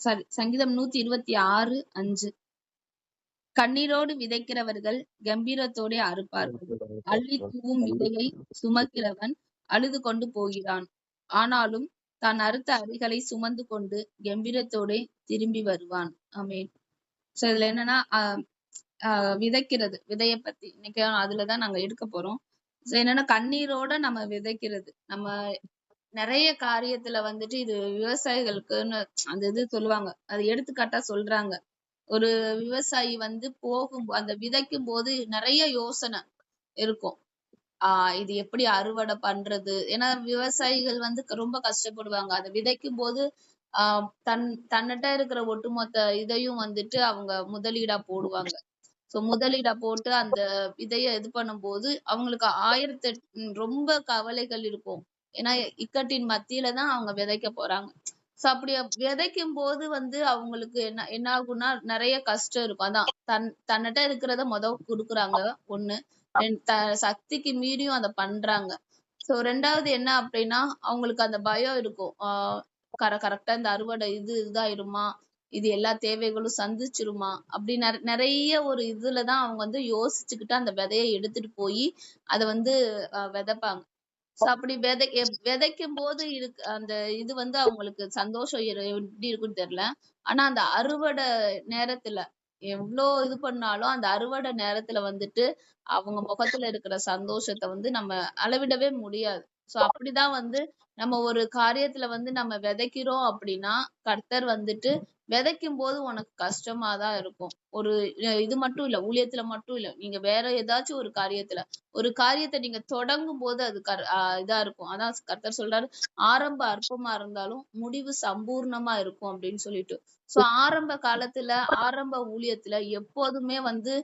Sorry சங்கீதம் நூத்தி இருபத்தி ஆறு அஞ்சு. கண்ணீரோடு விதைக்கிறவர்கள் கம்பீரத்தோடே அறுப்பார்கள். அள்ளி தூவும் விதையை சுமக்கிறவன் அழுது கொண்டு போகிறான். ஆனாலும் தான் அறுத்த அறிகளை சுமந்து கொண்டு கம்பீரத்தோடே திரும்பி வருவான். அமேன் சோ இதுல என்னன்னா ஆஹ் விதைக்கிறது விதைய பத்தி. இன்னைக்கு அதுலதான் நாங்க எடுக்க போறோம். சோ என்னன்னா கண்ணீரோட நம்ம விதைக்கிறது. நம்ம நிறைய காரியத்துல வந்துட்டு இது விவசாயிகளுக்குன்னு அந்த இது சொல்லுவாங்க. அது எடுத்துக்காட்டா சொல்றாங்க. ஒரு விவசாயி வந்து போகும் அந்த விதைக்கும் போது நிறைய யோசனை இருக்கும். ஆஹ் இது எப்படி அறுவடை பண்றது? ஏன்னா விவசாயிகள் வந்து ரொம்ப கஷ்டப்படுவாங்க. அதை விதைக்கும் போது ஆஹ் தன் தன்னிட்ட இருக்கிற ஒட்டுமொத்த இதையும் வந்துட்டு அவங்க முதலீடா போடுவாங்க. சோ முதலீடா போட்டு அந்த விதைய இது பண்ணும்போது அவங்களுக்கு ஆயிரத்தி ரொம்ப கவலைகள் இருக்கும். ஏன்னா இக்கட்டின் மத்தியில தான் அவங்க விதைக்க போறாங்க. சோ அப்படி விதைக்கும் போது வந்து அவங்களுக்கு என்ன என்ன ஆகும்னா நிறைய கஷ்டம் இருக்கும். அதான் தன் தன்னிட்ட இருக்கிறத முத குடுக்குறாங்க. ஒண்ணு. த- சக்திக்கு மீறியும் அதை பண்றாங்க. சோ ரெண்டாவது என்ன அப்படின்னா அவங்களுக்கு அந்த பயம் இருக்கும். ஆஹ் கர கரெக்டா இந்த அறுவடை இது இதாயிருமா? இது எல்லா தேவைகளும் சந்திச்சிருமா? அப்படி நிற- நிறைய ஒரு இதுலதான் அவங்க வந்து யோசிச்சுக்கிட்டு அந்த விதைய எடுத்துட்டு போய் அதை வந்து விதைப்பாங்க. அப்படி விதை விதைக்கும் போது இருக்கு அந்த இது வந்து அவங்களுக்கு சந்தோஷம் எப்படி இருக்குன்னு தெரியல. ஆனா அந்த அறுவடை நேரத்துல எவ்வளோ இது பண்ணாலும் அந்த அறுவடை நேரத்துல வந்துட்டு அவங்க முகத்துல இருக்கிற சந்தோஷத்தை வந்து நம்ம அளவிடவே முடியாது. சோ அப்படிதான் வந்து நம்ம ஒரு காரியத்துல வந்து நம்ம விதைக்கிறோம் அப்படின்னா கர்த்தர் வந்துட்டு விதைக்கும் போது உனக்கு கஷ்டமா தான் இருக்கும். ஒரு இது மட்டும் இல்ல ஊழியத்துல மட்டும் இல்ல நீங்க வேற ஏதாச்சும் ஒரு காரியத்துல ஒரு காரியத்தை நீங்க தொடங்கும் போது அது கர் ஆஹ் இதா இருக்கும். அதான் கர்த்தர் சொல்றாரு ஆரம்ப அற்பமா இருந்தாலும் முடிவு சம்பூர்ணமா இருக்கும் அப்படின்னு சொல்லிட்டு. சோ ஆரம்ப காலத்துல ஆரம்ப ஊழியத்துல எப்போதுமே வந்து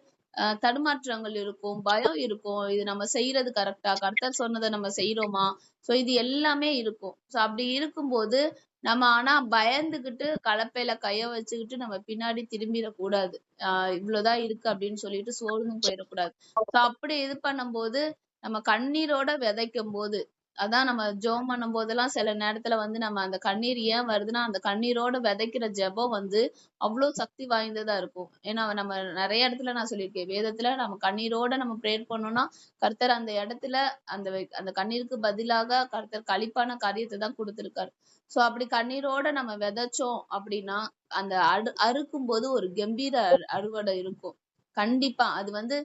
தடுமாற்றங்கள் இருக்கும் பயம் இருக்கும். இது நம்ம செய்யறது கரெக்டா கர்த்தர் சொன்னதை நம்ம செய்யறோமா சோ இது எல்லாமே இருக்கும். சோ அப்படி இருக்கும்போது நம்ம ஆனா பயந்துகிட்டு கலப்பையில கைய வச்சுக்கிட்டு நம்ம பின்னாடி திரும்பிடக்கூடாது ஆஹ் இவ்வளவுதான் இருக்கு அப்படின்னு சொல்லிட்டு சோர்ந்து போயிடக்கூடாது சோ அப்படி இது பண்ணும்போது நம்ம கண்ணீரோட விதைக்கும் போது அதான் நம்ம ஜெபம் பண்ணும் போதெல்லாம் சில நேரத்துல வந்து நம்ம அந்த கண்ணீர் ஏன் வருதுன்னா அந்த கண்ணீரோட விதைக்கிற ஜெபம் வந்து அவ்வளவு சக்தி வாய்ந்ததா இருக்கும். ஏன்னா நம்ம நிறைய இடத்துல நான் சொல்லியிருக்கேன் வேதத்துல நம்ம கண்ணீரோட நம்ம ப்ரேயர் பண்ணோம்னா கர்த்தர் அந்த இடத்துல அந்த அந்த கண்ணீருக்கு பதிலாக கர்த்தர் களிப்பான காரியத்தை தான் கொடுத்திருக்காரு. சோ அப்படி கண்ணீரோட நம்ம விதைச்சோம் அப்படின்னா அந்த அடு அறுக்கும் போது ஒரு கம்பீர அறுவடை இருக்கும். கண்டிப்பா அது வந்து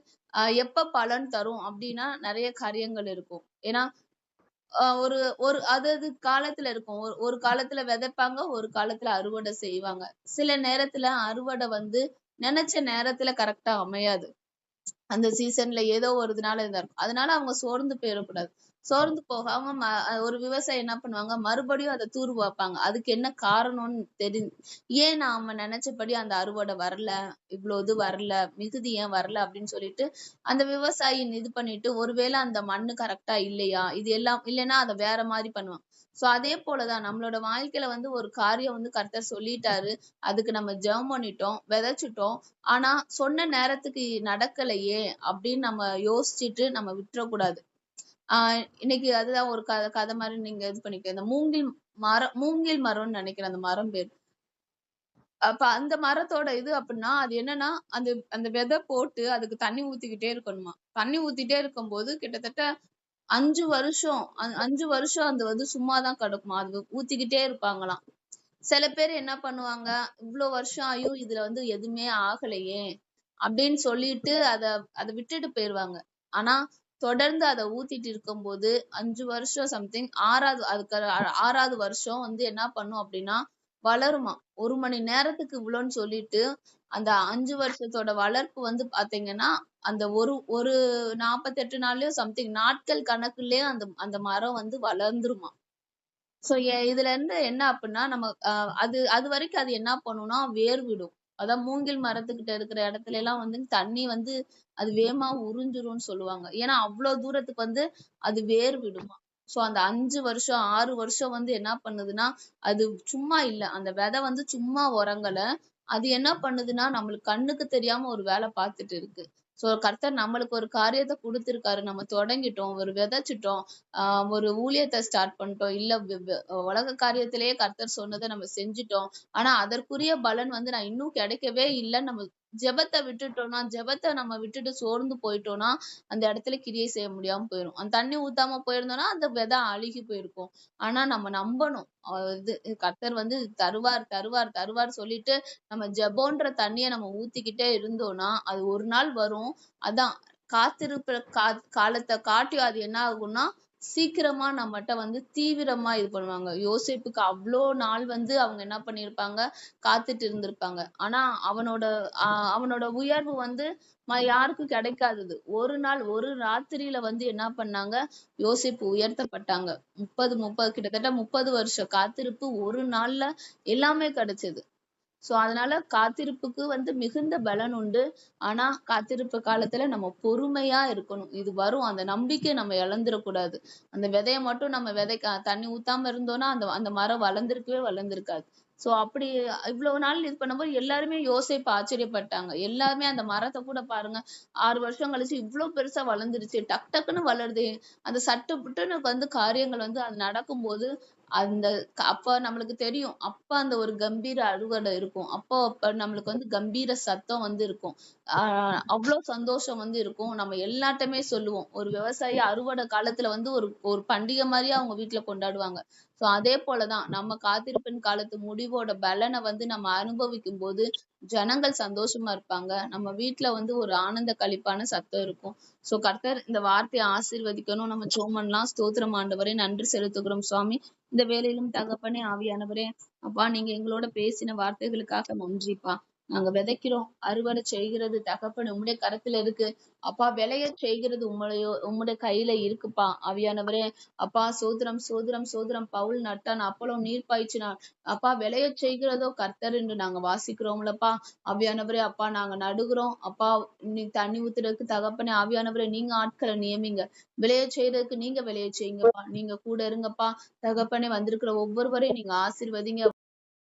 எப்ப பலன் தரும் அப்படின்னா நிறைய காரியங்கள் இருக்கும். ஏன்னா ஆஹ் ஒரு ஒரு அது அது காலத்துல இருக்கும். ஒரு ஒரு காலத்துல விதைப்பாங்க ஒரு காலத்துல அறுவடை செய்வாங்க. சில நேரத்துல அறுவடை வந்து நினைச்ச நேரத்துல கரெக்டா அமையாது. அந்த சீசன்ல ஏதோ ஒரு இதனால இதா இருக்கும். அதனால அவங்க சோர்ந்து போயிடக்கூடாது. சோர்ந்து போகாம ம- ஒரு விவசாயி என்ன பண்ணுவாங்க மறுபடியும் அதை தூர் வைப்பாங்க. அதுக்கு என்ன காரணம்னு தெரி ஏன் நாம நினைச்சபடி அந்த அறுவடை வரல இவ்வளவு இது வரல மிகுதி ஏன் வரல அப்படின்னு சொல்லிட்டு அந்த விவசாயி இது பண்ணிட்டு ஒருவேளை அந்த மண்ணு கரெக்டா இல்லையா? இது எல்லாம் இல்லைன்னா அதை வேற மாதிரி பண்ணுவாங்க. சோ அதே போலதான் நம்மளோட வாழ்க்கையில வந்து ஒரு காரியம் வந்து கர்த்தர் சொல்லிட்டாரு. அதுக்கு நம்ம ஜெபம் பண்ணிட்டோம் விதைச்சிட்டோம். ஆனா சொன்ன நேரத்துக்கு நடக்கலையே அப்படின்னு நம்ம யோசிச்சுட்டு நம்ம விட்டுறக்கூடாது. ஆஹ் இன்னைக்கு அதுதான் ஒரு கதை கதை மாதிரி நீங்க இது பண்ணிக்க இந்த மூங்கில் மரம் மூங்கில் மரம்னு நினைக்கிறேன் அந்த மரம் பேர். அப்ப அந்த மரத்தோட இது அப்படின்னா அது என்னன்னா அந்த அந்த விதை போட்டு அதுக்கு தண்ணி ஊத்திக்கிட்டே இருக்கணுமா? தண்ணி ஊத்திட்டே இருக்கும்போது கிட்டத்தட்ட அஞ்சு வருஷம் அஞ்சு வருஷம் அது வந்து சும்மாதான் கிடக்குமா? அது ஊத்திக்கிட்டே இருப்பாங்களாம். சில பேர் என்ன பண்ணுவாங்க இவ்வளவு வருஷம் ஆயும் இதுல வந்து எதுவுமே ஆகலையே அப்படின்னு சொல்லிட்டு அத அத விட்டுட்டு போயிருவாங்க. ஆனா தொடர்ந்து அதை ஊத்திட்டு இருக்கும்போது அஞ்சு வருஷம் சம்திங் ஆறாவது அதுக்கு ஆறாவது வருஷம் வந்து என்ன பண்ணும் அப்படின்னா வளருமா ஒரு மணி நேரத்துக்கு இவ்வளோன்னு சொல்லிட்டு அந்த அஞ்சு வருஷத்தோட வளர்ப்பு வந்து பாத்தீங்கன்னா அந்த ஒரு ஒரு நாற்பத்தெட்டு நாள்லயும் சம்திங் நாட்கள் கணக்குலயே அந்த அந்த மரம் வந்து வளர்ந்துருமா ஸோ இதுல இருந்து என்ன அப்படின்னா நம்ம அது அது வரைக்கும் அது என்ன பண்ணும்னா வேர் விடும் அதான் மூங்கில் மரத்துக்கிட்ட இருக்கிற இடத்துல எல்லாம் வந்து தண்ணி வந்து அது வேகமா உறிஞ்சிரும்னு சொல்லுவாங்க. ஏன்னா அவ்வளவு தூரத்துக்கு வந்து அது வேர் விடுமா. சோ அந்த அஞ்சு வருஷம் ஆறு வருஷம் வந்து என்ன பண்ணுதுன்னா அது சும்மா இல்ல. அந்த விதை வந்து சும்மா உறங்கல அது என்ன பண்ணுதுன்னா நம்மளுக்கு கண்ணுக்கு தெரியாம ஒரு வேலை பார்த்துட்டு இருக்கு. சோ கர்த்தர் நம்மளுக்கு ஒரு காரியத்தை கொடுத்துருக்காரு. நம்ம தொடங்கிட்டோம் ஒரு விதைச்சிட்டோம் ஆஹ் ஒரு ஊழியத்தை ஸ்டார்ட் பண்ணிட்டோம். இல்ல உலக காரியத்திலேயே கர்த்தர் சொன்னதை நம்ம செஞ்சுட்டோம். ஆனா அதற்குரிய பலன் வந்து நான் இன்னும் கிடைக்கவே இல்லைன்னு நம்ம ஜெபத்தை விட்டுட்டோம்னா ஜெபத்தை நம்ம விட்டுட்டு சோர்ந்து போயிட்டோம்னா அந்த இடத்துல கிரியை செய்ய முடியாம போயிடும் அந்த தண்ணி ஊத்தாம போயிருந்தோம்னா அந்த விதை அழுகி போயிருக்கும். ஆனா நம்ம நம்பணும். இது கர்த்தர் வந்து தருவார் தருவார் தருவார் சொல்லிட்டு நம்ம ஜெபோன்ற தண்ணியை நம்ம ஊத்திக்கிட்டே இருந்தோம்னா அது ஒரு நாள் வரும். அதான் காத்திருப்ப கா காலத்தை காட்டி அது என்ன ஆகும்னா சீக்கிரமா நம்மகிட்ட வந்து தீவிரமா இது பண்ணுவாங்க. யோசிப்புக்கு அவ்வளோ நாள் வந்து அவங்க என்ன பண்ணியிருப்பாங்க காத்துட்டு இருந்திருப்பாங்க. ஆனா அவனோட ஆஹ் அவனோட உயர்வு வந்து யாருக்கும் கிடைக்காதது. ஒரு நாள் ஒரு ராத்திரியில வந்து என்ன பண்ணாங்க? யோசிப்பு உயர்த்தப்பட்டாங்க. முப்பது முப்பது கிட்டத்தட்ட முப்பது வருஷம் காத்திருப்பு ஒரு நாள்ல எல்லாமே கிடைச்சது. சோ அதனால காத்திருப்புக்கு வந்து மிகுந்த பலன் உண்டு. ஆனா காத்திருப்பு காலத்துல நம்ம பொறுமையா இருக்கணும். இது வரும். அந்த நம்பிக்கை நம்ம இழந்துடக்கூடாது அந்த விதைய மட்டும் நம்ம விதைக்க தண்ணி ஊத்தாம இருந்தோம்னா அந்த அந்த மரம் வளர்ந்துருக்கவே வளர்ந்துருக்காது. சோ அப்படி இவ்வளவு நாள் இது பண்ணும்போது எல்லாருமே யோசிப்பு ஆச்சரியப்பட்டாங்க. எல்லாருமே அந்த மரத்தை கூட பாருங்க. ஆறு வருஷம் கழிச்சு இவ்வளவு பெருசா வளர்ந்துருச்சு. டக் டக்குன்னு வளருதே. அந்த சட்டு புட்டுன்னு வந்து காரியங்கள் வந்து அது நடக்கும்போது அந்த அப்ப நம்மளுக்கு தெரியும். அப்ப அந்த ஒரு கம்பீர அறுவடை இருக்கும். அப்போ அப்ப நம்மளுக்கு வந்து கம்பீர சத்தம் வந்து இருக்கும். ஆஹ் அவ்வளவு சந்தோஷம் வந்து இருக்கும். நம்ம எல்லார்ட்டுமே சொல்லுவோம். ஒரு விவசாயி அறுவடை காலத்துல வந்து ஒரு ஒரு பண்டிகை மாதிரி அவங்க வீட்டுல கொண்டாடுவாங்க. ஸோ அதே போலதான் நம்ம காத்திருப்பின் காலத்து முடிவோட பலனை வந்து நம்ம அனுபவிக்கும் போது ஜனங்கள் சந்தோஷமா இருப்பாங்க. நம்ம வீட்டுல வந்து ஒரு ஆனந்த கழிப்பான சத்தம் இருக்கும். சோ கர்த்தர் இந்த வார்த்தையை ஆசீர்வதிக்கணும். நம்ம சோமன்லாம் ஸ்தோத்திரம் ஆண்டவரே நன்றி செலுத்துகிறோம் சுவாமி. இந்த வேலையிலும் தகப்பனே ஆவியானவரே அப்பா நீங்க எங்களோட பேசின வார்த்தைகளுக்காக நன்றிப்பா. நாங்க விதைக்கிறோம். அறுவடை செய்கிறது தகப்பன் உம்முடைய கரத்துல இருக்கு. அப்பா விளைய செய்கிறது உம்முடைய உம்முடைய கையில இருக்குப்பா. அவியானவரே அப்பா சோதரம் சோதரம் சோதரம். பவுல் நட்டான் அப்பளம் நீர் பாய்ச்சினான். அப்பா விளைய செய்கிறதோ கர்த்தர் என்று நாங்க வாசிக்கிறோம்லப்பா. அவியானவரே அப்பா நாங்க நடுகிறோம். அப்பா நீ தண்ணி ஊத்துறதுக்கு தகப்பனே ஆவியானவரே நீங்க ஆட்களை நியமிங்க. விளைய செய்யறதுக்கு நீங்க விளைய செய்யுங்கப்பா. நீங்க கூட இருங்கப்பா. தகப்பனே வந்திருக்கிற ஒவ்வொருவரையும் நீங்க ஆசிர்வதிங்க.